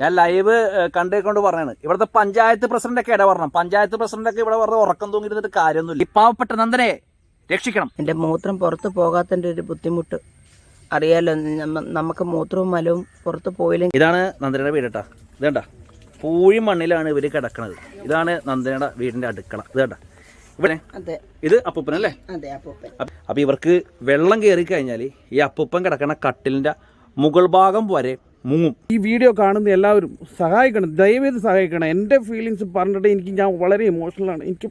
ഞാൻ ലൈവ് കണ്ടേക്കൊണ്ട് പറഞ്ഞാണ് ഇവിടുത്തെ പഞ്ചായത്ത് പ്രസിഡന്റ് ഒക്കെ ഇട പറഞ്ഞു പഞ്ചായത്ത് പ്രസിഡന്റ് ഒക്കെ ഇവിടെ പറഞ്ഞ ഉറക്കം തൂങ്ങിയിരുന്നിട്ട് കാര്യമൊന്നുമില്ല. ഈ പാവപ്പെട്ട നന്ദനെ രക്ഷിക്കണം. എന്റെ മൂത്രം പുറത്ത് പോകാത്തതിന്റെ ഒരു ബുദ്ധിമുട്ട്. അറിയാലോ നമുക്ക് മൂത്രവും മലവും പുറത്ത് പോയില്ലെങ്കിൽ ഇതാണ് നന്ദനയുടെ വീട് കേട്ടാ. ഇതേണ്ട പൂഴി മണ്ണിലാണ് ഇവർ കിടക്കുന്നത് ഇതാണ് നന്ദനയുടെ വീടിന്റെ അടുക്കള. ഇത് കണ്ട? ഇവിടെ ഇത് അപ്പൂപ്പൻ അല്ലേ? അപ്പൊ ഇവർക്ക് വെള്ളം കയറി കഴിഞ്ഞാൽ ഈ അപ്പൂപ്പൻ കിടക്കുന്ന കട്ടിലിന്റെ മുകൾ ഭാഗം വരെ മുങ്ങും. ഈ വീഡിയോ കാണുന്ന എല്ലാവരും സഹായിക്കണം ദയവേത് സഹായിക്കണം. എന്റെ ഫീലിങ്സ് പറഞ്ഞിട്ട് എനിക്ക് ഞാൻ വളരെ ഇമോഷണലാണ് എനിക്ക്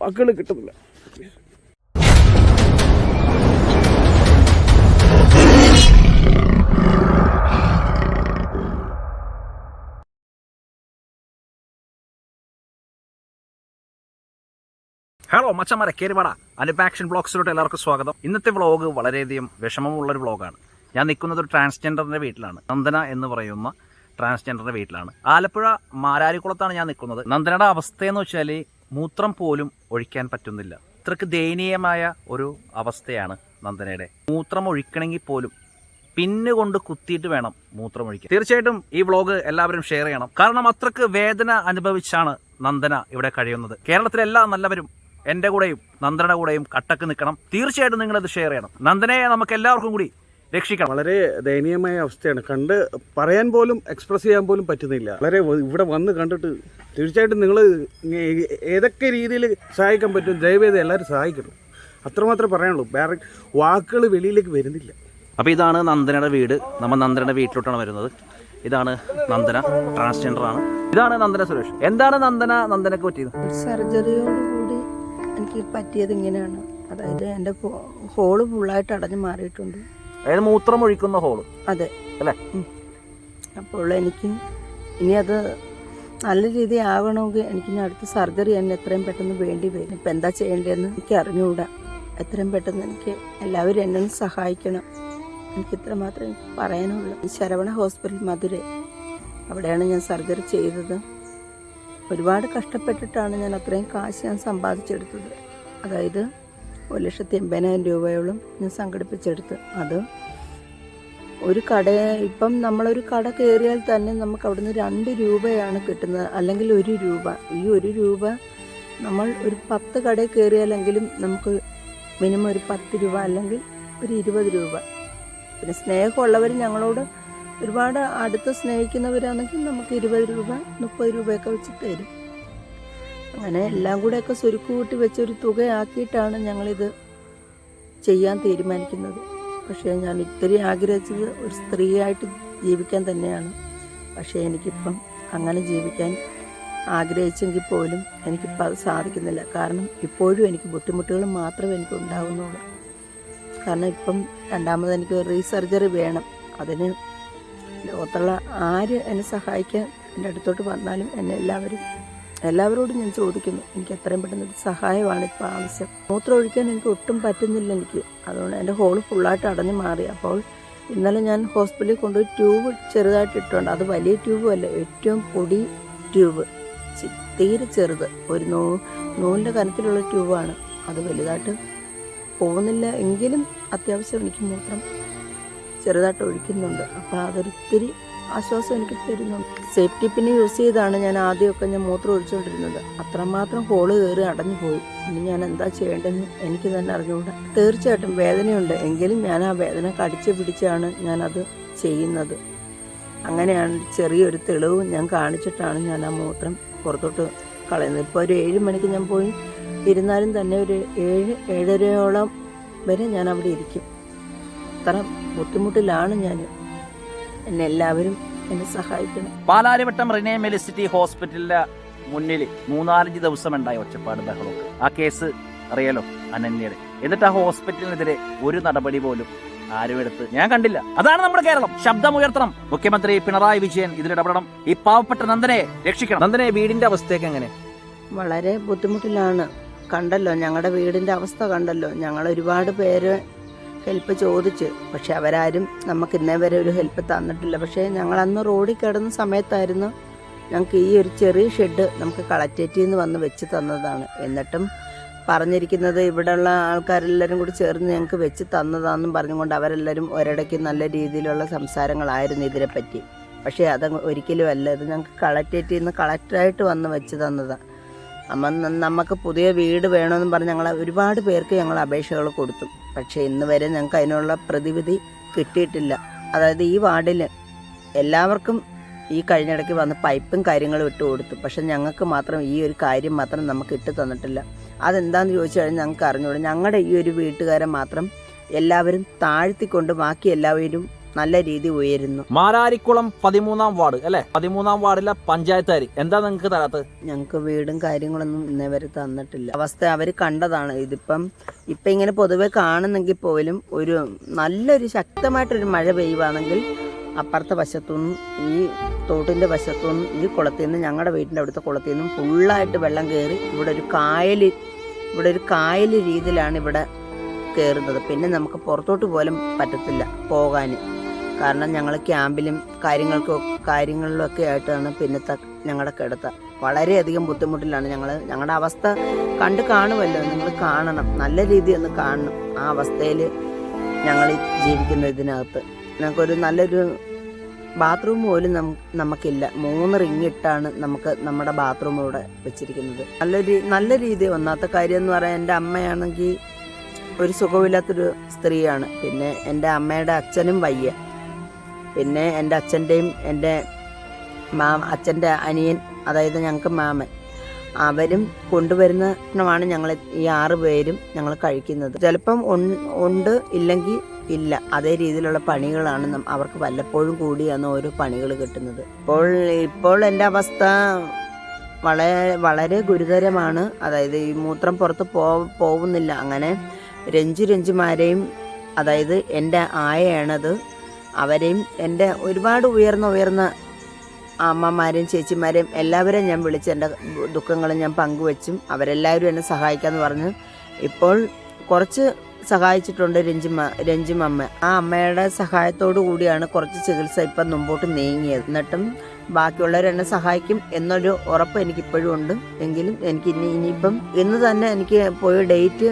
വാക്കുകൾ കിട്ടുന്നില്ല. ഹലോ മച്ചന്മാരെ കേരിവാട അനുപാക്ഷൻ ബ്ലോഗ്സിലോട്ട് എല്ലാവർക്കും സ്വാഗതം. ഇന്നത്തെ വ്ളോഗ് വളരെയധികം വിഷമമുള്ളൊരു വ്ളോഗാണ് ഞാൻ നിൽക്കുന്നത് ഒരു ട്രാൻസ്ജെൻഡറിന്റെ വീട്ടിലാണ്. നന്ദന എന്ന് പറയുന്ന ട്രാൻസ്ജെൻഡറിന്റെ വീട്ടിലാണ്. ആലപ്പുഴ മാരാരിക്കുളത്താണ് ഞാൻ നിൽക്കുന്നത്. നന്ദനയുടെ അവസ്ഥയെന്ന് വെച്ചാൽ മൂത്രം പോലും ഒഴിക്കാൻ പറ്റുന്നില്ല. ഇത്രക്ക് ദയനീയമായ ഒരു അവസ്ഥയാണ് നന്ദനയുടെ. മൂത്രം ഒഴിക്കണമെങ്കിൽ പോലും പിന്നുകൊണ്ട് കുത്തിയിട്ട് വേണം മൂത്രം ഒഴിക്കാൻ. തീർച്ചയായിട്ടും ഈ വ്ളോഗ് എല്ലാവരും ഷെയർ ചെയ്യണം. കാരണം അത്രയ്ക്ക് വേദന അനുഭവിച്ചാണ് നന്ദന ഇവിടെ കഴിയുന്നത്. കേരളത്തിലെ എല്ലാ നല്ലവരും എന്റെ കൂടെയും നന്ദനയുടെ കൂടെയും കട്ടക്ക് നിൽക്കണം. തീർച്ചയായിട്ടും നിങ്ങളത് ഷെയർ ചെയ്യണം. നന്ദനയെ നമുക്ക് എല്ലാവർക്കും കൂടി രക്ഷിക്കണം വളരെ ദയനീയമായ അവസ്ഥയാണ്. കണ്ട് പറയാൻ പോലും എക്സ്പ്രസ് ചെയ്യാൻ പോലും പറ്റുന്നില്ല. വളരെ ഇവിടെ വന്ന് കണ്ടിട്ട് തീർച്ചയായിട്ടും നിങ്ങൾ ഏതൊക്കെ രീതിയിൽ സഹായിക്കാൻ പറ്റും ദയവേദ എല്ലാവരും സഹായിക്കണം അത്രമാത്രമേ പറയാനുള്ളൂ. വേറെ വാക്കുകൾ വെളിയിലേക്ക് വരുന്നില്ല. അപ്പോൾ ഇതാണ് നന്ദനയുടെ വീട്. നമ്മൾ നന്ദനയുടെ വീട്ടിലോട്ടാണ് വരുന്നത്. ഇതാണ് നന്ദന ട്രാൻസ്ജെൻഡർ ആണ്. ഇതാണ് നന്ദന സുരേഷ്. എന്താണ് നന്ദന? നന്ദനക്ക് പറ്റിയത്? സർജറിയോടുകൂടി എനിക്ക് പറ്റിയത് ഇങ്ങനെയാണ്. അതായത് എന്റെ ഹോൾ ഫുള്ളായിട്ട് അടഞ്ഞു മാറിയിട്ടുണ്ട്. അതായത് മൂത്രം ഒഴിക്കുന്ന ഹോൾ അതെ. അല്ലേ? അപ്പോൾ എനിക്ക് ഇനി അത് നല്ല രീതി ആകണമെങ്കിൽ എനിക്ക് ഇനി അടുത്ത സർജറി തന്നെ എത്രയും പെട്ടെന്ന് വേണ്ടി വരും. ഇപ്പം എന്താ ചെയ്യേണ്ടതെന്ന് എനിക്ക് അറിഞ്ഞുകൂടാ. എത്രയും പെട്ടെന്ന് എനിക്ക് എല്ലാവരും എന്നെ സഹായിക്കണം. എനിക്ക് ഇത്ര മാത്രമേ എനിക്ക് പറയാനുള്ളൂ. ശരവണ ഹോസ്പിറ്റൽ മധുര അവിടെയാണ് ഞാൻ സർജറി ചെയ്തത്. ഒരുപാട് കഷ്ടപ്പെട്ടിട്ടാണ് ഞാൻ അത്രയും കാശ് ഞാൻ സമ്പാദിച്ചെടുത്തത്. അതായത് ഒരു ലക്ഷത്തി എൺപതിനായിരം രൂപയോളം ഞാൻ സംഘടിപ്പിച്ചെടുത്ത്. അത് ഒരു കട ഇപ്പം നമ്മളൊരു കട കയറിയാൽ തന്നെ നമുക്ക് അവിടുന്ന് രണ്ട് രൂപയാണ് കിട്ടുന്നത്. അല്ലെങ്കിൽ ഒരു രൂപ. ഈ ഒരു രൂപ നമ്മൾ ഒരു പത്ത് കടയിൽ കയറിയാലെങ്കിലും നമുക്ക് മിനിമം ഒരു പത്ത് രൂപ അല്ലെങ്കിൽ ഒരു ഇരുപത് രൂപ. പിന്നെ സ്നേഹമുള്ളവർ ഞങ്ങളോട് ഒരുപാട് അടുത്ത് സ്നേഹിക്കുന്നവരാണെങ്കിൽ നമുക്ക് ഇരുപത് രൂപ മുപ്പത് രൂപയൊക്കെ വെച്ച് തരും. അങ്ങനെ എല്ലാം കൂടെ ഒക്കെ സ്വരുക്കൂട്ടി വെച്ചൊരു തുകയാക്കിയിട്ടാണ് ഞങ്ങളിത് ചെയ്യാൻ തീരുമാനിക്കുന്നത്. പക്ഷേ ഞാൻ ഇത്തിരി ആഗ്രഹിച്ചത് ഒരു സ്ത്രീയായിട്ട് ജീവിക്കാൻ തന്നെയാണ്. പക്ഷേ എനിക്കിപ്പം അങ്ങനെ ജീവിക്കാൻ ആഗ്രഹിച്ചെങ്കിൽ പോലും എനിക്കിപ്പോൾ അത് സാധിക്കുന്നില്ല. കാരണം ഇപ്പോഴും എനിക്ക് ബുദ്ധിമുട്ടുകൾ മാത്രമേ എനിക്ക് ഉണ്ടാകുന്നുള്ളൂ കാരണം ഇപ്പം രണ്ടാമത് എനിക്ക് റീസർജറി വേണം. അതിന് ലോകത്തുള്ള ആര് എന്നെ സഹായിക്കാൻ എന്റെ അടുത്തോട്ട് വന്നാലും എന്നെ എല്ലാവരും എല്ലാവരോടും ഞാൻ ചോദിക്കുന്നു എനിക്ക് എത്രയും പെട്ടെന്ന് ഒരു സഹായമാണ് ഇപ്പോൾ ആവശ്യം. മൂത്രം ഒഴിക്കാൻ എനിക്ക് ഒട്ടും പറ്റുന്നില്ല എനിക്ക്. അതുകൊണ്ട് എന്റെ ഹോൾ ഫുള്ളായിട്ട് അടഞ്ഞു മാറി. അപ്പോൾ ഇന്നലെ ഞാൻ ഹോസ്പിറ്റലിൽ കൊണ്ടുപോയി ട്യൂബ് ചെറുതായിട്ട് ഇട്ടുണ്ട് അത് വലിയ ട്യൂബും അല്ല ഏറ്റവും പൊടി ട്യൂബ്. തീരെ ചെറുത്. ഒരു നൂ നൂലിന്റെ കനത്തിലുള്ള ട്യൂബാണ്. അത് വലുതായിട്ട് പോകുന്നില്ല എങ്കിലും അത്യാവശ്യം എനിക്ക് മൂത്രം ചെറുതായിട്ട് ഒഴിക്കുന്നുണ്ട്. അപ്പോൾ അതൊരിത്തിരി ആശ്വാസം എനിക്ക് തരുന്നുണ്ട് സേഫ്റ്റി പിന്നെ യൂസ് ചെയ്താണ് ഞാൻ ആദ്യമൊക്കെ ഞാൻ മൂത്രം ഒഴിച്ചുകൊണ്ടിരുന്നത് അത്രമാത്രം ഹോൾ കയറി അടഞ്ഞു പോയി. ഇനി ഞാൻ എന്താ ചെയ്യേണ്ടതെന്ന് എനിക്ക് തന്നെ അറിഞ്ഞുകൂടാ. തീർച്ചയായിട്ടും വേദനയുണ്ട്. എങ്കിലും ഞാൻ ആ വേദന കടിച്ചു പിടിച്ചാണ് ഞാനത് ചെയ്യുന്നത്. അങ്ങനെയാണ് ചെറിയൊരു തെളിവ് ഞാൻ കാണിച്ചിട്ടാണ് ഞാൻ ആ മൂത്രം പുറത്തോട്ട് കളയുന്നത്. ഇപ്പോൾ ഒരു ഏഴ് മണിക്ക് ഞാൻ പോയി. ഇരുന്നാലും തന്നെ ഒരു ഏഴ് ഏഴരയോളം വരെ ഞാൻ അവിടെ ഇരിക്കും. അത്ര ബുദ്ധിമുട്ടിലാണ് ഞാൻ എന്നെ എല്ലാവരും എന്നെ സഹായിക്കണം. പാലാരിവട്ടം റിനേ മെലിസിറ്റി ഹോസ്പിറ്റലിന്റെ മുന്നിൽ മൂന്നാലഞ്ച് ദിവസം ഉണ്ടായ ഒച്ചപ്പാട് ബഹളമൊക്കെ ആ കേസ് അറിയാലോ അനന്യയുടെ. എന്നിട്ട് ആ ഹോസ്പിറ്റലിനെതിരെ ഒരു നടപടി പോലും ആരും എടുത്ത് ഞാൻ കണ്ടില്ല. അതാണ് നമ്മുടെ കേരളം. ശബ്ദമുയർത്തണം. മുഖ്യമന്ത്രി പിണറായി വിജയൻ ഇതിൽ ഇടപെടണം ഈ പാവപ്പെട്ട നന്ദനെ രക്ഷിക്കണം. നന്ദനെ വീടിന്റെ അവസ്ഥയൊക്കെ എങ്ങനെ? വളരെ ബുദ്ധിമുട്ടിലാണ്. കണ്ടല്ലോ ഞങ്ങളുടെ വീടിന്റെ അവസ്ഥ കണ്ടല്ലോ. ഞങ്ങൾ ഒരുപാട് പേര് ഹെൽപ്പ് ചോദിച്ച്. പക്ഷെ അവരാരും നമുക്ക് ഇന്നേ വരെ ഒരു ഹെൽപ്പ് തന്നിട്ടില്ല. പക്ഷേ ഞങ്ങൾ അന്ന് റോഡിൽ കിടന്ന സമയത്തായിരുന്നു ഞങ്ങൾക്ക് ഈ ഒരു ചെറിയ ഷെഡ് നമുക്ക് കളക്ടേറ്റിൽ നിന്ന് വന്ന് വെച്ച് തന്നതാണ്. എന്നിട്ടും പറഞ്ഞിരിക്കുന്നത് ഇവിടെയുള്ള ആൾക്കാരെല്ലാവരും കൂടി ചേർന്ന് ഞങ്ങൾക്ക് വെച്ച് തന്നതാണെന്നും പറഞ്ഞുകൊണ്ട് അവരെല്ലാവരും ഒരിടയ്ക്ക് നല്ല രീതിയിലുള്ള സംസാരങ്ങളായിരുന്നു ഇതിനെപ്പറ്റി. പക്ഷേ അത് ഒരിക്കലും അല്ല. ഇത് ഞങ്ങൾക്ക് കളക്ടേറ്റിൽ നിന്ന് കളക്ടറായിട്ട് വന്ന് വെച്ച് തന്നതാണ് അമ്മ നമുക്ക് പുതിയ വീട് വേണമെന്ന് പറഞ്ഞ് ഞങ്ങൾ ഒരുപാട് പേർക്ക് ഞങ്ങൾ അപേക്ഷകൾ കൊടുത്തു. പക്ഷേ ഇന്ന് വരെ ഞങ്ങൾക്ക് അതിനുള്ള പ്രതിവിധി കിട്ടിയിട്ടില്ല. അതായത് ഈ വാർഡിൽ എല്ലാവർക്കും ഈ കഴിഞ്ഞിടയ്ക്ക് വന്ന് പൈപ്പും കാര്യങ്ങളും ഇട്ട് കൊടുത്തു. പക്ഷെ ഞങ്ങൾക്ക് മാത്രം ഈ ഒരു കാര്യം മാത്രം നമുക്ക് ഇട്ട് തന്നിട്ടില്ല. അതെന്താണെന്ന് ചോദിച്ചു കഴിഞ്ഞാൽ ഞങ്ങൾക്ക് അറിഞ്ഞുകൂടും ഞങ്ങളുടെ ഈ ഒരു വീട്ടുകാരെ മാത്രം എല്ലാവരും താഴ്ത്തിക്കൊണ്ട് ബാക്കി എല്ലാവരും നല്ല രീതി ഉയരുന്നു. മാരാരിക്കുളം പതിമൂന്നാം വാർഡ് അല്ലെ? പതിമൂന്നാം വാർഡിലെ പഞ്ചായത്തുകാർ എന്താ നിങ്ങൾക്ക് തരാത്തത്? ഞങ്ങൾക്ക് വീടും കാര്യങ്ങളൊന്നും ഇന്നേ വരെ തന്നിട്ടില്ല. അവസ്ഥ അവർ കണ്ടതാണ്. ഇതിപ്പം ഇപ്പം ഇങ്ങനെ പൊതുവെ കാണുന്നെങ്കിൽ പോലും ഒരു നല്ലൊരു ശക്തമായിട്ടൊരു മഴ പെയ്യുവാണെങ്കിൽ അപ്പുറത്തെ വശത്തുനിന്നും ഈ തോട്ടിന്റെ വശത്തുനിന്നും ഈ കുളത്തിൽ നിന്ന് ഞങ്ങളുടെ വീടിന്റെ അവിടുത്തെ കുളത്തിൽ നിന്നും ഫുള്ളായിട്ട് വെള്ളം കയറി ഇവിടെ ഒരു കായൽ ഇവിടെ ഒരു കായൽ രീതിയിലാണ് ഇവിടെ കയറുന്നത് പിന്നെ നമുക്ക് പുറത്തോട്ട് പോലും പറ്റത്തില്ല പോകാൻ കാരണം ഞങ്ങൾ ക്യാമ്പിലും കാര്യങ്ങൾക്കും കാര്യങ്ങളിലൊക്കെ ആയിട്ടാണ് പിന്നത്തെ ഞങ്ങളുടെ കിടത്ത. വളരെയധികം ബുദ്ധിമുട്ടിലാണ് ഞങ്ങൾ ഞങ്ങളുടെ അവസ്ഥ കണ്ട് കാണുമല്ലോ നിങ്ങൾ കാണണം. നല്ല രീതി ഒന്ന് കാണണം. ആ അവസ്ഥയിൽ ഞങ്ങൾ ജീവിക്കുന്ന ഇതിനകത്ത്. ഞങ്ങൾക്കൊരു നല്ലൊരു ബാത്റൂം പോലും നമുക്കില്ല. മൂന്ന് റിങ് ഇട്ടാണ് നമുക്ക് നമ്മുടെ ബാത്റൂം ഇവിടെ വെച്ചിരിക്കുന്നത്. നല്ലൊരു നല്ല രീതി ഒന്നാമത്തെ കാര്യം എന്ന് പറയാൻ എന്റെ അമ്മയാണെങ്കിൽ ഒരു സുഖമില്ലാത്തൊരു സ്ത്രീയാണ്. പിന്നെ എന്റെ അമ്മയുടെ അച്ഛനും വയ്യ. പിന്നെ എന്റെ അച്ഛന്റെയും എന്റെ മാ അച്ഛന്റെ അനിയൻ അതായത് ഞങ്ങൾക്ക് മാമൻ. അവരും കൊണ്ടുവരുന്നതാണ് ഞങ്ങൾ ഈ ആറ് പേരും ഞങ്ങൾ കഴിക്കുന്നത്. ചിലപ്പം ഉണ്ട് ഇല്ലെങ്കിൽ ഇല്ല. അതേ രീതിയിലുള്ള പണികളാണ് അവർക്ക് വല്ലപ്പോഴും കൂടിയാണ് ഓരോ പണികൾ കിട്ടുന്നത്. ഇപ്പോൾ ഇപ്പോൾ എന്റെ അവസ്ഥ വളരെ വളരെ ഗുരുതരമാണ്. അതായത് ഈ മൂത്രം പുറത്ത് പോ പോകുന്നില്ല അങ്ങനെ രഞ്ജു രഞ്ജുമാരെയും അതായത് എന്റെ ആയയാണത് അവരെയും എന്റെ ഒരുപാട് ഉയർന്ന ഉയർന്ന അമ്മമാരെയും ചേച്ചിമാരെയും എല്ലാവരെയും ഞാൻ വിളിച്ച് എന്റെ ദുഃഖങ്ങൾ ഞാൻ പങ്കുവെച്ചും അവരെല്ലാവരും എന്നെ സഹായിക്കാമെന്ന് പറഞ്ഞ് ഇപ്പോൾ കുറച്ച് സഹായിച്ചിട്ടുണ്ട് രഞ്ജിമ രഞ്ജിമമ്മ. ആ അമ്മയുടെ സഹായത്തോടു കൂടിയാണ് കുറച്ച് ചികിത്സ ഇപ്പം മുമ്പോട്ട് നീങ്ങിയത്. എന്നിട്ടും ബാക്കിയുള്ളവർ എന്നെ സഹായിക്കും എന്നൊരു ഉറപ്പ് എനിക്കിപ്പോഴും ഉണ്ട്. എങ്കിലും എനിക്ക് ഇനി ഇനിയിപ്പം ഇന്ന് തന്നെ എനിക്ക് പോയ ഡേറ്റ്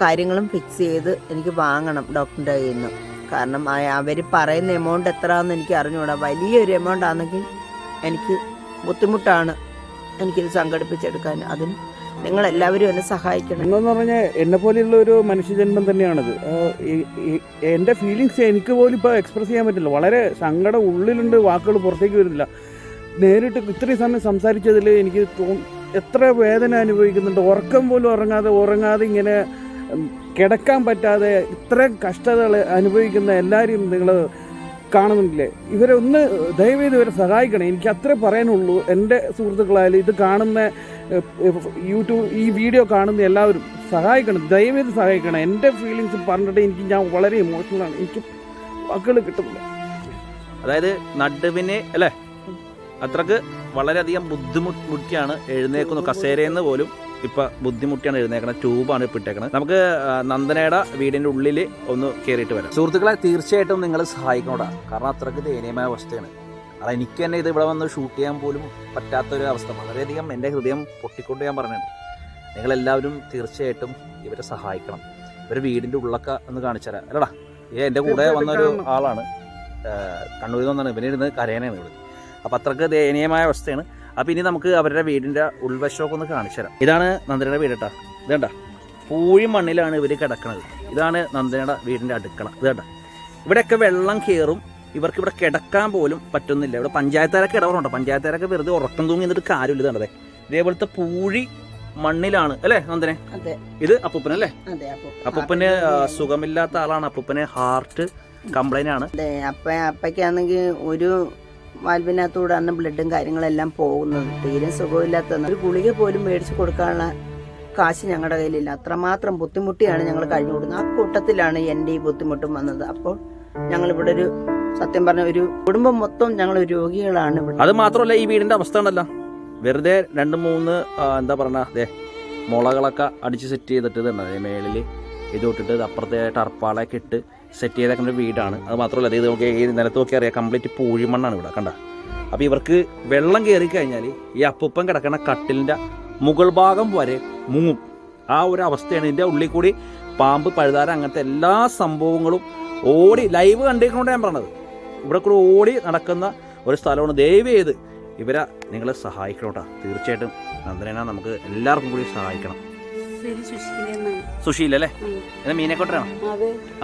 കാര്യങ്ങളും ഫിക്സ് ചെയ്ത് എനിക്ക് വാങ്ങണം ഡോക്ടറിന്റെ കയ്യിൽ നിന്ന് കാരണം അവർ പറയുന്ന എമൗണ്ട് എത്രയാണെന്ന് എനിക്ക് അറിഞ്ഞുകൂടാ. വലിയൊരു എമൗണ്ട് ആണെങ്കിൽ എനിക്ക് ബുദ്ധിമുട്ടാണ് എനിക്കിത് സംഘടിപ്പിച്ചെടുക്കാൻ. അതിന് നിങ്ങൾ എല്ലാവരും എന്നെ സഹായിക്കണം. എന്നു പറഞ്ഞാൽ എന്നെ പോലെയുള്ള ഒരു മനുഷ്യജന്മം തന്നെയാണത്. എന്റെ ഫീലിങ്സ് എനിക്ക് പോലും ഇപ്പോൾ എക്സ്പ്രസ് ചെയ്യാൻ പറ്റില്ല. വളരെ സങ്കടം ഉള്ളിലുണ്ട് വാക്കുകൾ പുറത്തേക്ക് വരുന്നില്ല. നേരിട്ട് ഇത്രയും സമയം സംസാരിച്ചതിൽ എനിക്ക് എത്ര വേദന അനുഭവിക്കുന്നുണ്ട്. ഉറക്കം പോലും ഉറങ്ങാതെ ഉറങ്ങാതെ ഇങ്ങനെ കിടക്കാൻ പറ്റാതെ ഇത്രയും കഷ്ടതകൾ അനുഭവിക്കുന്ന എല്ലാവരെയും നിങ്ങൾ കാണുന്നില്ലേ ഇവരെ ഒന്ന് ദയവേത് ഇവരെ സഹായിക്കണം. എനിക്ക് അത്രേ പറയാനുള്ളൂ. എന്റെ സുഹൃത്തുക്കളായാലും ഇത് കാണുന്ന യൂട്യൂബ് ഈ വീഡിയോ കാണുന്ന എല്ലാവരും സഹായിക്കണം. ദയവേത് സഹായിക്കണം. എന്റെ ഫീലിങ്സ് പറഞ്ഞിട്ട് എനിക്ക് ഞാൻ വളരെ ഇമോഷണലാണ് എനിക്ക് വാക്കുകൾ കിട്ടുന്നില്ല. അതായത് നടുവിനെ അല്ലേ? അത്രയ്ക്ക് വളരെയധികം ബുദ്ധിമുട്ടിയാണ് എഴുന്നേക്കുന്നു കസേരയെന്ന് പോലും ഇപ്പൊ ബുദ്ധിമുട്ടിയാണ് എഴുന്നേക്കണത്. ട്യൂബാണ് ഇപ്പൊ ഇട്ടേക്കണത്. നമുക്ക് നന്ദനയുടെ വീടിന്റെ ഉള്ളിൽ ഒന്ന് കയറിയിട്ട് വരാം. സുഹൃത്തുക്കളെ തീർച്ചയായിട്ടും നിങ്ങൾ സഹായിക്കണോടാ. കാരണം അത്രയ്ക്ക് ദയനീയമായ അവസ്ഥയാണ്. അത് എനിക്ക് തന്നെ ഇത് ഇവിടെ വന്ന് ഷൂട്ട് ചെയ്യാൻ പോലും പറ്റാത്ത ഒരു അവസ്ഥ. വളരെയധികം എന്റെ ഹൃദയം പൊട്ടിക്കൊണ്ട് ഞാൻ പറഞ്ഞിട്ടുണ്ട്. നിങ്ങളെല്ലാവരും തീർച്ചയായിട്ടും ഇവരെ സഹായിക്കണം. ഇവരെ വീടിന്റെ ഉള്ളൊക്കെ ഒന്ന് കാണിച്ചു തരാം. അല്ലടാ ഏ എന്റെ കൂടെ വന്നൊരു ആളാണ് കണ്ണൂരിൽ നിന്നാണ്. ഇവനിരുന്ന് കരയാനാണ് ഇവിടെ അപ്പം അത്രയ്ക്ക് ദയനീയമായ അവസ്ഥയാണ്. അപ്പം ഇനി നമുക്ക് അവരുടെ വീടിന്റെ ഉൾവശമൊക്കെ ഒന്ന് കാണിച്ചു തരാം. ഇതാണ് നന്ദനയുടെ വീട് കേട്ടോ. ഇതേണ്ട പൂഴി മണ്ണിലാണ് ഇവർ കിടക്കുന്നത് ഇതാണ് നന്ദനയുടെ വീടിന്റെ അടുക്കള. ഇത് കണ്ട? ഇവിടെയൊക്കെ വെള്ളം കയറും ഇവർക്ക് ഇവിടെ കിടക്കാൻ പോലും പറ്റുന്നില്ല. ഇവിടെ പഞ്ചായത്തുകാരൊക്കെ ഇടപെടുന്നുണ്ടോ പഞ്ചായത്തുകാരൊക്കെ വെറുതെ ഉറക്കം തൂങ്ങി എന്നിട്ട് കാര്യമില്ല. ഇതേ ഇതേപോലത്തെ പൂഴി മണ്ണിലാണ്. അല്ലേ നന്ദനെ? ഇത് അപ്പൂപ്പനല്ലേ അപ്പൂപ്പന് സുഖമില്ലാത്ത ആളാണ്. അപ്പൂപ്പന് ഹാർട്ട് കംപ്ലൈന്റ് ആണ്. അപ്പ അപ്പയ്ക്കാണെങ്കിൽ ഒരു വാൽവിനകത്തൂടെയാണ് ബ്ലഡും കാര്യങ്ങളെല്ലാം പോകുന്നത്. തീരെ സുഖമില്ലാത്ത ഒരു ഗുളിക പോലും മേടിച്ച് കൊടുക്കാനുള്ള കാശ് ഞങ്ങളുടെ കയ്യിലില്ല. അത്രമാത്രം ബുദ്ധിമുട്ടിയാണ് ഞങ്ങൾ കഴിഞ്ഞു കൊടുക്കുന്നത്. ആ കൂട്ടത്തിലാണ് എന്റെ ഈ ബുദ്ധിമുട്ടും വന്നത്. അപ്പോൾ ഞങ്ങൾ ഇവിടെ ഒരു സത്യം പറഞ്ഞ ഒരു കുടുംബം മൊത്തം ഞങ്ങൾ രോഗികളാണ് ഇവിടെ. അത് മാത്രമല്ല ഈ വീടിന്റെ അവസ്ഥ ഉണ്ടല്ലോ വെറുതെ രണ്ട് മൂന്ന് എന്താ പറഞ്ഞ അതെ മുളകളൊക്കെ അടിച്ച് സെറ്റ് ചെയ്തിട്ട് തന്നെ. മേളിൽ ഇത് അപ്പുറത്തെ ടർപ്പാളൊക്കെ ഇട്ട് സെറ്റ് ചെയ്തേക്കുന്ന ഒരു വീടാണ്. അത് മാത്രമല്ല അതായത് നമുക്ക് ഈ നിലത്ത് നോക്കി അറിയാം കംപ്ലീറ്റ് പൂഴിമണ്ണാണ് ഇവിടെ കണ്ട. അപ്പോൾ ഇവർക്ക് വെള്ളം കയറി കഴിഞ്ഞാൽ ഈ അപ്പൂപ്പൻ കിടക്കുന്ന കട്ടിലിന്റെ മുകൾ ഭാഗം വരെ മുങ്ങും. ആ ഒരു അവസ്ഥയാണ് ഇതിന്റെ ഉള്ളിൽ കൂടി പാമ്പ് പഴുതാര അങ്ങനത്തെ എല്ലാ സംഭവങ്ങളും ഓടി ലൈവ് കണ്ടിരിക്കണോണ്ട് ഞാൻ പറഞ്ഞത്. ഇവിടെ കൂടെ ഓടി നടക്കുന്ന ഒരു സ്ഥലമാണ് ദയവ് ചെയ്ത് ഇവരെ നിങ്ങളെ സഹായിക്കണം കേട്ടോ. തീർച്ചയായിട്ടും നന്ദന നമുക്ക് എല്ലാവർക്കും കൂടി സഹായിക്കണം. സുശീല അല്ലേ. ഇത്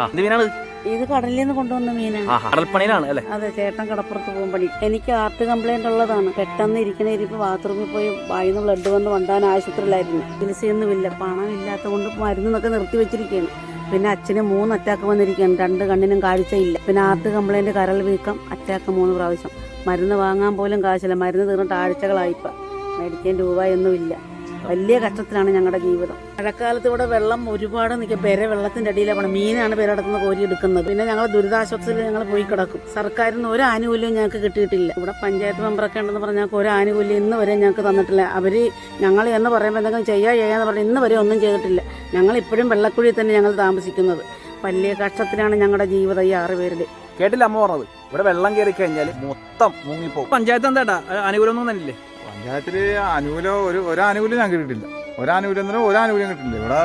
ആ എന്ത് മീനാണ് ഇത്? കടലിൽ നിന്ന് കൊണ്ടുവന്ന മീനാണ്. കടൽപ്പണിയിലാണ് അല്ലേ? അതെ ചേട്ടൻ കടപ്പുറത്ത് പോകും പണി. എനിക്ക് ഹാർട്ട് കംപ്ലൈന്റ് ഉള്ളതാണ്. പെട്ടെന്ന് ഇരിക്കണ ഇരിപ്പ് ബാത്റൂമിൽ പോയി വായിന്ന് ബ്ലഡ് വന്ന് വണ്ടാൻ ആശുപത്രിയിലായിരുന്നു. ചികിത്സയൊന്നുമില്ല പണം ഇല്ലാത്ത കൊണ്ട് മരുന്നൊക്കെ നിർത്തി വെച്ചിരിക്കുകയാണ്. പിന്നെ അച്ഛന് മൂന്ന് അറ്റാക്ക് വന്നിരിക്കുകയാണ്. രണ്ട് കണ്ണിനും കാഴ്ചയില്ല പിന്നെ ഹാർട്ട് കംപ്ലൈന്റ് കരൾ വീക്കം അറ്റാക്ക് മൂന്ന് പ്രാവശ്യം. മരുന്ന് വാങ്ങാൻ പോലും കാശില്ല. മരുന്ന് തീർന്നിട്ട് ആഴ്ചകളായിപ്പ മേടിക്കാൻ രൂപയൊന്നുമില്ല. വലിയ കഷ്ടത്തിലാണ് ഞങ്ങളുടെ ജീവിതം. മഴക്കാലത്ത് ഇവിടെ വെള്ളം ഒരുപാട് നിൽക്കും പെര വെള്ളത്തിന്റെ അടിയിലാണ് പോണത് മീനാണ് കിടക്കുന്ന കോരി എടുക്കുന്നത്. പിന്നെ ഞങ്ങൾ ദുരിതാശ്വാസത്തിൽ ഞങ്ങൾ പോയി കിടക്കും. സർക്കാരിൽ നിന്ന് ഒരു ആനുകൂല്യവും ഞങ്ങൾക്ക് കിട്ടിയിട്ടില്ല. ഇവിടെ പഞ്ചായത്ത് മെമ്പറൊക്കെ ഉണ്ടെന്ന് പറഞ്ഞാൽ ഞങ്ങൾക്ക് ഒരു ആനുകൂല്യം ഇന്ന് വരെ ഞങ്ങൾക്ക് തന്നിട്ടില്ല. അവർ ഞങ്ങൾ എന്ന് പറയുമ്പോൾ എന്തെങ്കിലും ചെയ്യാ ചെയ്യാന്ന് പറഞ്ഞാൽ ഇന്ന് വരെ ഒന്നും ചെയ്തിട്ടില്ല. ഞങ്ങൾ ഇപ്പോഴും വെള്ളക്കുഴിയിൽ തന്നെ ഞങ്ങൾ താമസിക്കുന്നത്. വലിയ കഷ്ടത്തിലാണ് ഞങ്ങളുടെ ജീവിതം ഈ ആറ് പേരുടെ. കേട്ടില്ല അമ്മ പറഞ്ഞത്. ഇവിടെ വെള്ളം കയറി കഴിഞ്ഞാൽ മൊത്തം മുങ്ങിപ്പോകും പഞ്ചായത്ത് എന്താ അനുകൂലമൊന്നും തന്നില്ലേ? പഞ്ചായത്തിൽ ആനുകൂല്യം ഒരു ഒരു ആനുകൂല്യം ഞാൻ കിട്ടിയിട്ടില്ല. ഒരു എന്നാലും തന്നെ ഒരു ആനുകൂല്യം കിട്ടിയില്ല ഇവിടെ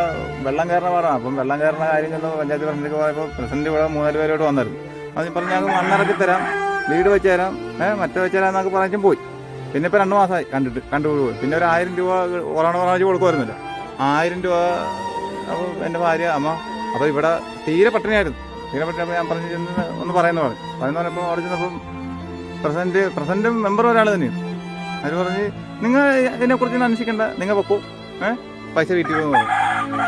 വെള്ളം കയറുന്ന പറഞ്ഞാൽ അപ്പം വെള്ളം കയറുന്ന കാര്യം ചെന്ന് പഞ്ചായത്ത് പ്രസിഡന്റ് പോയപ്പോൾ പ്രസിഡന്റ് ഇവിടെ മൂന്നാൽ പേരോട് വന്നായിരുന്നു അത് പറഞ്ഞ് ഞങ്ങൾക്ക് മണ്ണിറക്കി തരാം. വീട് വെച്ച് തരാം ഏഹ് മറ്റേ വെച്ച് തരാം എന്നൊക്കെ പറഞ്ഞും പോയി. പിന്നെ ഇപ്പം രണ്ട് മാസമായി കണ്ടിട്ട് കണ്ടുപോയി. പിന്നെ ഒരു ആയിരം രൂപ കൊറോണ പറഞ്ഞു കൊടുക്കുമായിരുന്നില്ല. ആയിരം രൂപ അപ്പോൾ എന്റെ ഭാര്യ അമ്മ അപ്പോൾ ഇവിടെ തീരെ പട്ടിണിയായിരുന്നു. തീരെ പട്ടിണി ഞാൻ പറഞ്ഞു ചെന്ന് ഒന്ന് പറയുന്ന പറഞ്ഞു പറയുന്ന പറഞ്ഞപ്പോൾ അവിടെ ചെന്നപ്പം പ്രസിഡന്റ് പ്രസിഡന്റും മെമ്പറും ഒരാൾ തന്നെയാണ്. അവർ പറഞ്ഞ് നിങ്ങൾ ഇതിനെക്കുറിച്ച് അന്വേഷിക്കണ്ട. നിങ്ങൾ വെക്കൂ ഏഹ് പൈസ വീട്ടിൽ പോകുന്നു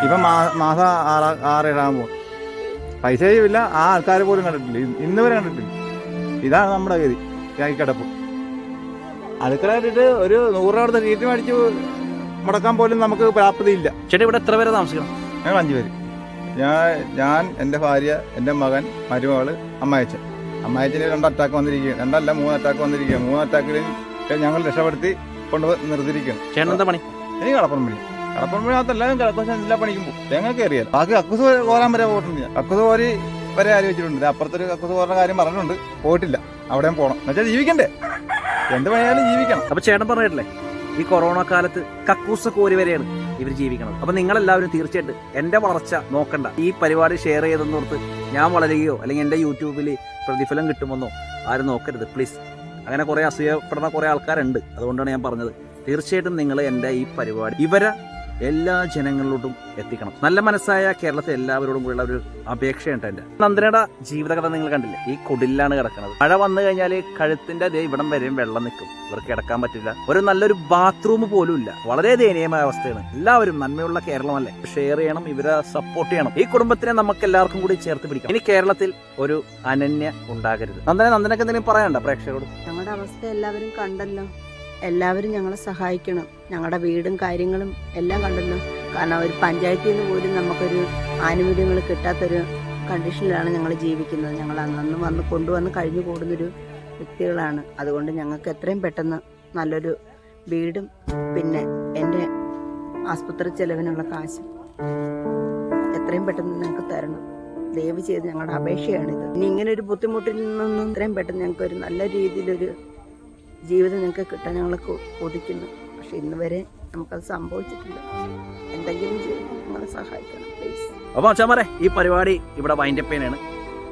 ഇപ്പൊ മാസം ആറ് ആറ് ഏഴാകുമ്പോൾ പൈസയും ഇല്ല ആ ആൾക്കാരെ പോലും കണ്ടിട്ടില്ല. ഇന്ന് വരെ കണ്ടിട്ടില്ല. ഇതാണ് നമ്മുടെ ഗതി. ഈ കിടപ്പ്. അടുക്കള ഇട്ടിട്ട് ഒരു നൂറാവിടുത്തെ വീട്ടിൽ മേടിച്ച് മുടക്കാൻ പോലും നമുക്ക് പ്രാപ്തിയില്ല ചേട്ടാ ഇവിടെ എത്ര പേരെ താമസിക്കണം ഞങ്ങൾ അഞ്ചു പേര്. ഞാൻ ഞാൻ എന്റെ ഭാര്യ എന്റെ മകൻ മരുമകൾ അമ്മായച്ചൻ അമ്മായച്ചന് രണ്ട് അറ്റാക്ക് വന്നിരിക്കുകയാണ്. രണ്ടല്ല മൂന്ന് അറ്റാക്ക് വന്നിരിക്കുകയാണ്. മൂന്ന് അറ്റാക്കിൽ ഞങ്ങൾ രക്ഷപ്പെടുത്തി കൊണ്ട് നിർത്തിയിരിക്കുന്നു. ചേട്ടൻ എന്താ പണി? എനിക്ക് കടപ്പുറം പണി. കടപ്പുറം പണിനകത്ത് എല്ലാവരും കടപ്പുറം എല്ലാ പണിക്കും പോകും. ഞങ്ങൾക്ക് അറിയാം ബാക്കി കക്കുസ് കോരാൻ വരെ പോയിട്ടുണ്ട് ഞാൻ. കക്കുസ് കോരി വരെ ആലോചിച്ചിട്ടുണ്ട് അപ്പുറത്തൊരു കക്കുസ് കോരുന്ന കാര്യം പറഞ്ഞിട്ടുണ്ട്. പോയിട്ടില്ല. അവിടെയും പോകണം എന്നുവെച്ചാൽ ജീവിക്കണ്ടേ? എന്ത് പണിയാലും ജീവിക്കണം. അപ്പൊ ചേട്ടൻ പറഞ്ഞിട്ടില്ലേ ഈ കൊറോണ കാലത്ത് കക്കൂസ് കോരി വരെയാണ് ഇവർ ജീവിക്കണം അപ്പൊ നിങ്ങളെല്ലാവരും തീർച്ചയായിട്ടും എന്റെ വളർച്ച നോക്കണ്ട. ഈ പരിപാടി ഷെയർ ചെയ്തെന്നോർത്ത് ഞാൻ വളരുകയോ അല്ലെങ്കിൽ എന്റെ യൂട്യൂബിൽ പ്രതിഫലം കിട്ടുമെന്നോ ആരും നോക്കരുത്. പ്ലീസ് അങ്ങനെ കുറെ അസൂയപ്പെടുന്ന കുറെ ആൾക്കാരുണ്ട്. അതുകൊണ്ടാണ് ഞാൻ പറഞ്ഞത്. തീർച്ചയായിട്ടും നിങ്ങൾ എന്റെ ഈ പരിപാടി ഇവരെ എല്ലാ ജനങ്ങളിലോട്ടും എത്തിക്കണം. നല്ല മനസ്സായ കേരളത്തെ എല്ലാവരോടും കൂടിയുള്ള ഒരു അപേക്ഷയുണ്ട് എന്റെ. നന്ദനയുടെ ജീവിതകഥ നിങ്ങൾ കണ്ടില്ലേ? ഈ കുടിലാണ് കിടക്കുന്നത്. മഴ വന്നു കഴിഞ്ഞാൽ കഴുത്തിന്റെ ദേ ഇവിടം വരെയും വെള്ളം നിൽക്കും. ഇവർക്ക് കിടക്കാൻ പറ്റില്ല. ഒരു നല്ലൊരു ബാത്റൂം പോലും ഇല്ല. വളരെ ദയനീയമായ അവസ്ഥയാണ്. എല്ലാവരും നന്മയുള്ള കേരളമല്ലേ? ഷെയർ ചെയ്യണം ഇവരെ സപ്പോർട്ട് ചെയ്യണം. ഈ കുടുംബത്തിനെ നമുക്ക് എല്ലാവർക്കും കൂടി ചേർത്ത് പിടിക്കാം. ഇനി കേരളത്തിൽ ഒരു അനന്യ ഉണ്ടാകരുത്. നന്ദന നന്ദനക്ക് എന്തെങ്കിലും പറയണ്ട പ്രേക്ഷകരോട്? നമ്മുടെ അവസ്ഥ എല്ലാവരും കണ്ടല്ലോ. എല്ലാവരും ഞങ്ങളെ സഹായിക്കണം. ഞങ്ങളുടെ വീടും കാര്യങ്ങളും എല്ലാം കണ്ടല്ലോ കാരണം ഒരു പഞ്ചായത്തിൽ നിന്ന് പോലും നമുക്കൊരു ആനുകൂല്യങ്ങൾ കിട്ടാത്തൊരു കണ്ടീഷനിലാണ് ഞങ്ങൾ ജീവിക്കുന്നത്. ഞങ്ങൾ അന്നന്ന് വന്ന് കൊണ്ടുവന്ന് കഴിഞ്ഞു കൂടുന്നൊരു വ്യക്തികളാണ്. അതുകൊണ്ട് ഞങ്ങൾക്ക് എത്രയും പെട്ടെന്ന് നല്ലൊരു വീടും പിന്നെ എന്റെ ആസ്പത്രി ചെലവിനുള്ള കാശ് എത്രയും പെട്ടെന്ന് ഞങ്ങൾക്ക് തരണം. ദയവ് ചെയ്ത് ഞങ്ങളുടെ അപേക്ഷയാണിത്. ഇനി ഇങ്ങനെ ഒരു ബുദ്ധിമുട്ടിൽ നിന്നൊന്നും എത്രയും പെട്ടെന്ന് ഞങ്ങൾക്ക് ഒരു നല്ല രീതിയിലൊരു ജീവിതം ഞങ്ങൾക്ക് കിട്ടാൻ ഞങ്ങൾ കൊതിക്കുന്നു. പക്ഷെ ഇന്ന് വരെ നമുക്കത് സംഭവിച്ചിട്ടില്ല. എന്തെങ്കിലും നിങ്ങളെ സഹായിക്കണം പ്ലീസ് അപ്പോൾ അച്ഛന്മാരെ ഈ പരിപാടി ഇവിടെ വൈൻഡപ്പേനാണ്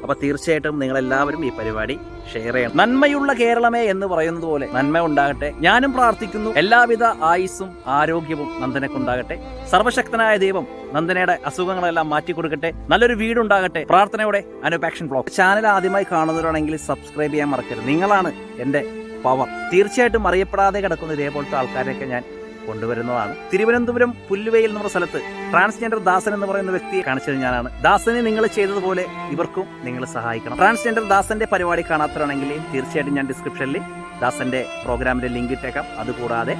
അപ്പോൾ തീർച്ചയായിട്ടും നിങ്ങളെല്ലാവരും ഈ പരിപാടി ഷെയർ ചെയ്യണം. നന്മയുള്ള കേരളമേ എന്ന് പറയുന്നത് പോലെ നന്മ ഉണ്ടാകട്ടെ. ഞാനും പ്രാർത്ഥിക്കുന്നു എല്ലാവിധ ആയുസ്സും ആരോഗ്യവും നന്ദനക്കുണ്ടാകട്ടെ. സർവശക്തനായ ദൈവം നന്ദനയുടെ അസുഖങ്ങളെല്ലാം മാറ്റി കൊടുക്കട്ടെ നല്ലൊരു വീടുണ്ടാകട്ടെ. പ്രാർത്ഥനയോടെ അനുപാക്ഷൻ ബ്ലോഗ് ചാനൽ ആദ്യമായി കാണുന്നവരാണെങ്കിൽ സബ്സ്ക്രൈബ് ചെയ്യാൻ മറക്കരുത്. നിങ്ങളാണ് എന്റെ പവർ തീർച്ചയായിട്ടും അറിയപ്പെടാതെ കിടക്കുന്ന ഇതേപോലത്തെ ആൾക്കാരെയൊക്കെ ഞാൻ കൊണ്ടുവരുന്നതാണ്. തിരുവനന്തപുരം പുല്ലുവയിൽ എന്ന സ്ഥലത്ത് ട്രാൻസ്ജെൻഡർ ദാസൻ എന്ന് പറയുന്ന വ്യക്തിയെ കാണിച്ചത് ഞാനാണ്. ദാസനെ നിങ്ങൾ ചെയ്തതുപോലെ ഇവർക്കും നിങ്ങൾ സഹായിക്കണം. ട്രാൻസ്ജെൻഡർ ദാസന്റെ പരിപാടി കാണാത്തവരാണെങ്കിൽ തീർച്ചയായിട്ടും ഞാൻ ഡിസ്ക്രിപ്ഷനിൽ ദാസന്റെ പ്രോഗ്രാമിന്റെ ലിങ്ക് ഇട്ടേക്കാം. അതുകൂടാതെ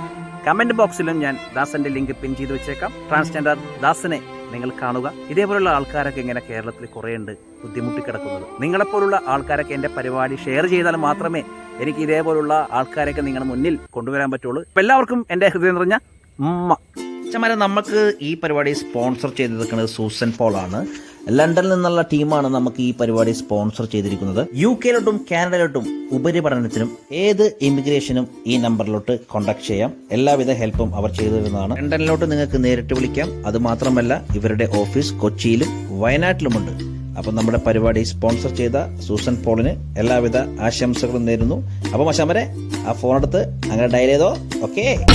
കമന്റ് ബോക്സിലും ഞാൻ ദാസന്റെ ലിങ്ക് പിൻ ചെയ്ത് വെച്ചേക്കാം. ട്രാൻസ്ജെൻഡർ ദാസനെ നിങ്ങൾ കാണുക. ഇതേപോലുള്ള ആൾക്കാരൊക്കെ ഇങ്ങനെ കേരളത്തിൽ കുറേയുണ്ട് ബുദ്ധിമുട്ടിക്കിടക്കുന്നത് ബുദ്ധിമുട്ടി കിടക്കുന്നത്. നിങ്ങളെപ്പോലുള്ള ആൾക്കാരൊക്കെ എന്റെ പരിപാടി ഷെയർ ചെയ്താൽ മാത്രമേ എനിക്ക് ഇതേപോലുള്ള ആൾക്കാരൊക്കെ നിങ്ങളുടെ മുന്നിൽ കൊണ്ടുവരാൻ പറ്റുള്ളൂ. ഇപ്പം എല്ലാവർക്കും എന്റെ ഹൃദയം നിറഞ്ഞ അച്ഛന്മാരെ നമുക്ക് ഈ പരിപാടി സ്പോൺസർ ചെയ്ത് നിൽക്കുന്നത് സൂസൻ പോളാണ്. ലണ്ടനിൽ നിന്നുള്ള ടീമാണ് നമുക്ക് ഈ പരിപാടി സ്പോൺസർ ചെയ്തിരിക്കുന്നത്. യു കെയിലോട്ടും കാനഡയിലോട്ടും ഉപരിപഠനത്തിനും ഏത് ഇമിഗ്രേഷനും ഈ നമ്പറിലോട്ട് കോൺടാക്ട് ചെയ്യാം. എല്ലാവിധ ഹെൽപ്പും അവർ ചെയ്തു തരുന്നതാണ് ലണ്ടനിലോട്ട് നിങ്ങൾക്ക് നേരിട്ട് വിളിക്കാം. അതുമാത്രമല്ല ഇവരുടെ ഓഫീസ് കൊച്ചിയിലും വയനാട്ടിലുമുണ്ട്. അപ്പം നമ്മുടെ പരിപാടി സ്പോൺസർ ചെയ്ത സൂസൻ പോളിന് എല്ലാവിധ ആശംസകളും നേരുന്നു. അപ്പം മശാമരെ ആ ഫോൺ എടുത്ത് അങ്ങനെ ഡയൽ ചെയ്തോ? ഓക്കേ